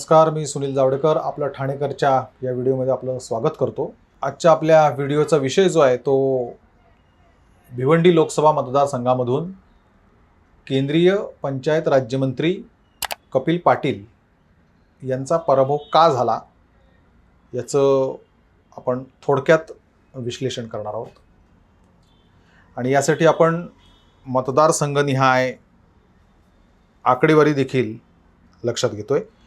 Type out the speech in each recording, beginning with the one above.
नमस्कार मी सुनील जावडेकर आपल्या ठाणेकरच्या या व्हिडिओमध्ये आपलं स्वागत करतो. आजच्या आपल्या व्हिडिओचा विषय जो आहे तो भिवंडी लोकसभा मतदारसंघामधून केंद्रीय पंचायत राज्यमंत्री कपिल पाटील यांचा पराभव का झाला याचं आपण थोडक्यात विश्लेषण करणार आहोत. आणि यासाठी आपण मतदारसंघनिहाय आकडेवारी देखील लक्षात घेतो आहे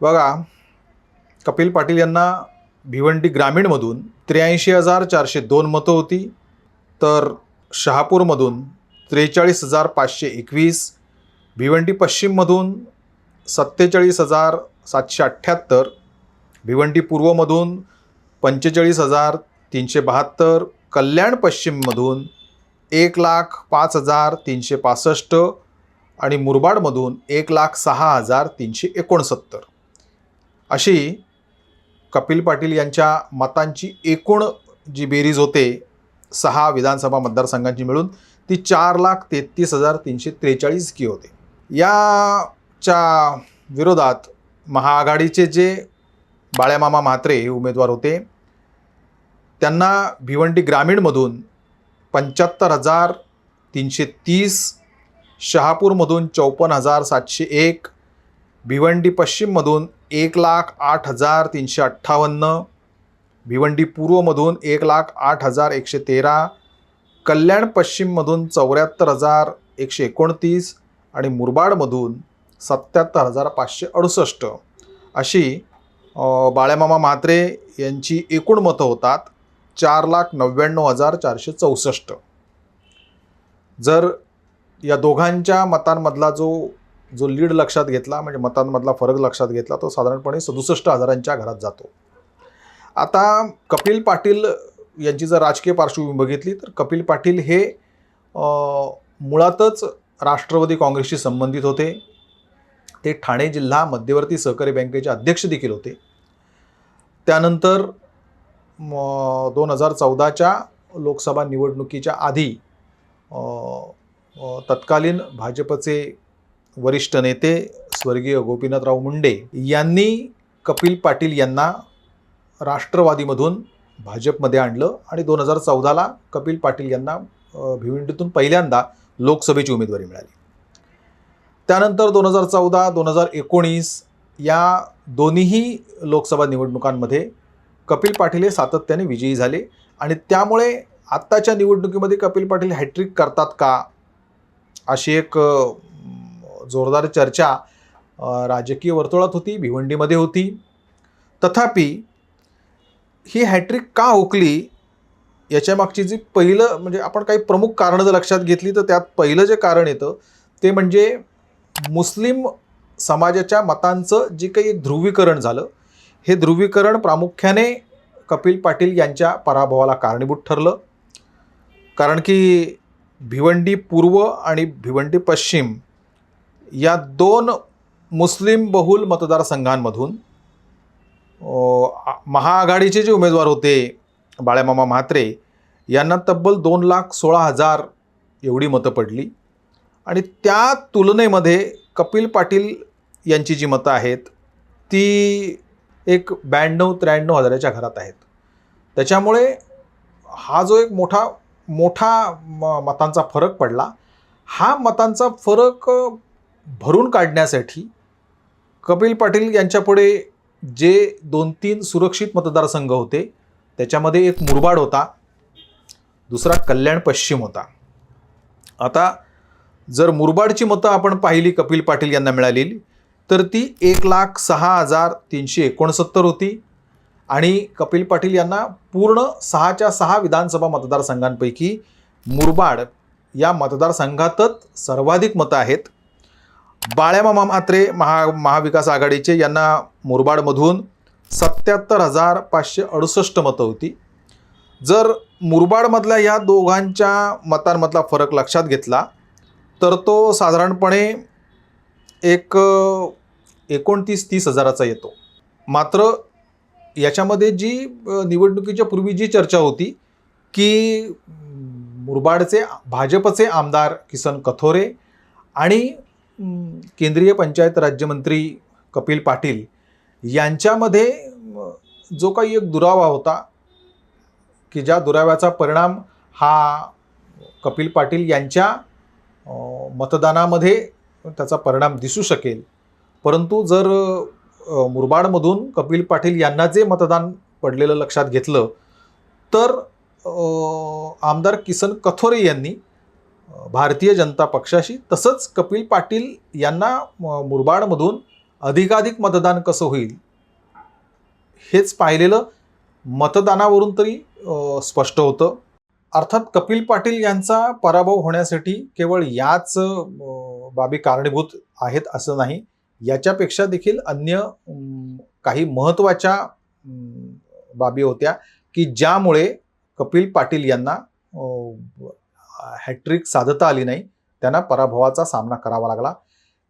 बघा कपिल पाटील यांना भिवंडी ग्रामीणमधून त्र्याऐंशी हजार चारशे दोन मतं होती तर शहापूरमधून त्रेचाळीस हजार पाचशे एकवीस भिवंडी पश्चिममधून सत्तेचाळीस हजार सातशे अठ्ठ्याहत्तर भिवंडी पूर्वमधून पंचेचाळीस हजार तीनशे बहात्तर कल्याण पश्चिममधून एक लाख पाच हजार तीनशे पासष्ट आणि मुरबाडमधून एक लाख सहा हजार तीनशे एकोणसत्तर. अशी कपिल पाटील यांच्या मतांची एकूण जी बेरीज होते सहा विधानसभा मतदारसंघांची मिळून ती चार लाख तेहतीस हजार तीनशे त्रेचाळीस की होते. याच्या विरोधात महाआघाडीचे जे बाळ्यामामा म्हात्रे हे उमेदवार होते त्यांना भिवंडी ग्रामीणमधून पंच्याहत्तर हजार तीनशे तीस शहापूरमधून चौपन्न हजार सातशे एक भिवंडी पश्चिममधून एक लाख आठ हजार तीनशे अठ्ठावन्न भिवंडी पूर्वमधून एक लाख आठ हजार एकशे तेरा कल्याण पश्चिममधून चौऱ्याहत्तर हजार एकशे एकोणतीस आणि मुरबाडमधून सत्याहत्तर हजार पाचशे अडुसष्ट. अशी बाळ्यामामा म्हात्रे यांची एकूण मतं होतात चार लाख नव्याण्णव हजार चारशे चौसष्ट. जर या दोघांच्या मतांमधला जो जो लीड लक्षात घेतला म्हणजे मतांमधला फरक लक्षात घेतला तो साधारणपणे सदुसष्ट हजारांच्या घरात जातो. आता कपिल पाटील यांची जर राजकीय पार्श्वभूमी बघितली तर कपिल पाटील हे मुळातच राष्ट्रवादी काँग्रेसशी संबंधित होते. ते ठाणे जिल्हा मध्यवर्ती सहकारी बँकेचे अध्यक्ष देखील होते. त्यानंतर दोन हजार चौदाच्या लोकसभा निवडणुकीच्या आधी तत्कालीन भाजपचे वरिष्ठ नेते स्वर्गीय गोपीनाथराव मुंडे यांनी कपिल पाटील यांना राष्ट्रवादीमधून भाजपमध्ये आणलं आणि दोन हजार चौदाला कपिल पाटील यांना भिवंडीतून पहिल्यांदा लोकसभेची उमेदवारी मिळाली. त्यानंतर दोन हजार चौदा दोन हजार एकोणीस या दोन्हीही लोकसभा निवडणुकांमध्ये कपिल पाटील हे सातत्याने विजयी झाले आणि त्यामुळे आत्ताच्या निवडणुकीमध्ये कपिल पाटील हॅट्रिक करतात का अशी एक जोरदार चर्चा राजकीय वर्तुळात होती भिवंडीमध्ये होती. तथापि ही हॅट्रिक का ओकली याच्यामागची जी पहिलं म्हणजे आपण काही प्रमुख कारणं जर लक्षात घेतली तर त्यात पहिलं जे कारण येतं ते म्हणजे मुस्लिम समाजाच्या मतांचं जे काही एक ध्रुवीकरण झालं हे ध्रुवीकरण प्रामुख्याने कपिल पाटील यांच्या पराभवाला कारणीभूत ठरलं. कारण की भिवंडी पूर्व आणि भिवंडी पश्चिम या दोन मुस्लिम बहुल मतदारसंघांमधून महाआघाडीचे जे उमेदवार होते बाळ्यामामा म्हात्रे यांना तब्बल दोन लाख सोळा हजार एवढी मतं पडली. आणि त्या तुलनेमध्ये कपिल पाटील यांची जी मतं आहेत ती एक ब्याण्णव त्र्याण्णव हजाराच्या घरात आहेत. त्याच्यामुळे हा जो एक मोठा मोठा म मतांचा फरक पडला. हा मतांचा फरक भरून काढण्यासाठी कपिल पाटील यांच्यापुढे जे दोन तीन सुरक्षित मतदारसंघ होते त्याच्यामध्ये एक मुरबाड होता दुसरा कल्याण पश्चिम होता. आता जर मुरबाडची मतं आपण पाहिली कपिल पाटील यांना मिळालेली तर ती एक लाख सहा हजार तीनशे एकोणसत्तर होती आणि कपिल पाटील यांना पूर्ण सहाच्या सहा विधानसभा मतदारसंघांपैकी मुरबाड या मतदारसंघातच सर्वाधिक मतं आहेत. बाळ्यामामा म्हात्रे महा महाविकास आघाडीचे यांना मुरबाडमधून सत्याहत्तर हजार पाचशे अडुसष्ट मतं होती. जर मुरबाडमधल्या या दोघांच्या मतांमधला फरक लक्षात घेतला तर तो साधारणपणे एक एकोणतीस तीस हजाराचा येतो. मात्र याच्यामध्ये जी निवडणुकीच्या पूर्वी जी चर्चा होती की मुरबाडचे भाजपचे आमदार किसन कथोरे आणि केंद्रीय पंचायत राज्यमंत्री कपिल पाटील यांच्यामध्ये जो काही एक दुरावा होता की ज्या दुराव्याचा परिणाम हा कपिल पाटील यांच्या मतदानामध्ये त्याचा परिणाम दिसू शकेल. परंतु जर मुरबाडमधून कपिल पाटील यांना जे मतदान पडलेलं लक्षात घेतलं तर आमदार किसन कथोरे यांनी भारतीय जनता पक्षाशी तसंच कपिल पाटील यांना मुरबाडमधून अधिकाधिक मतदान कसं होईल? हेच पाहिलेलं मतदानावरून तरी स्पष्ट होतं. अर्थात कपिल पाटील यांचा पराभव होण्यासाठी केवळ याच बाबी कारणीभूत आहेत असं नाही. याच्यापेक्षा देखील अन्य काही महत्त्वाच्या बाबी होत्या की ज्यामुळे कपिल पाटील यांना हॅट्रिक साधता आली नाही. त्यांना पराभवाचा सामना करावा लागला.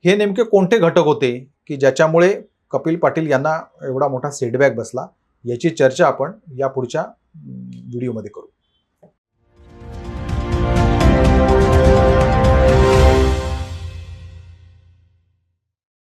हे नेमके कोणते घटक होते की ज्याच्यामुळे कपिल पाटील यांना एवढा मोठा सेटबॅक बसला? याची चर्चा आपण या पुढच्या व्हिडिओमध्ये करू.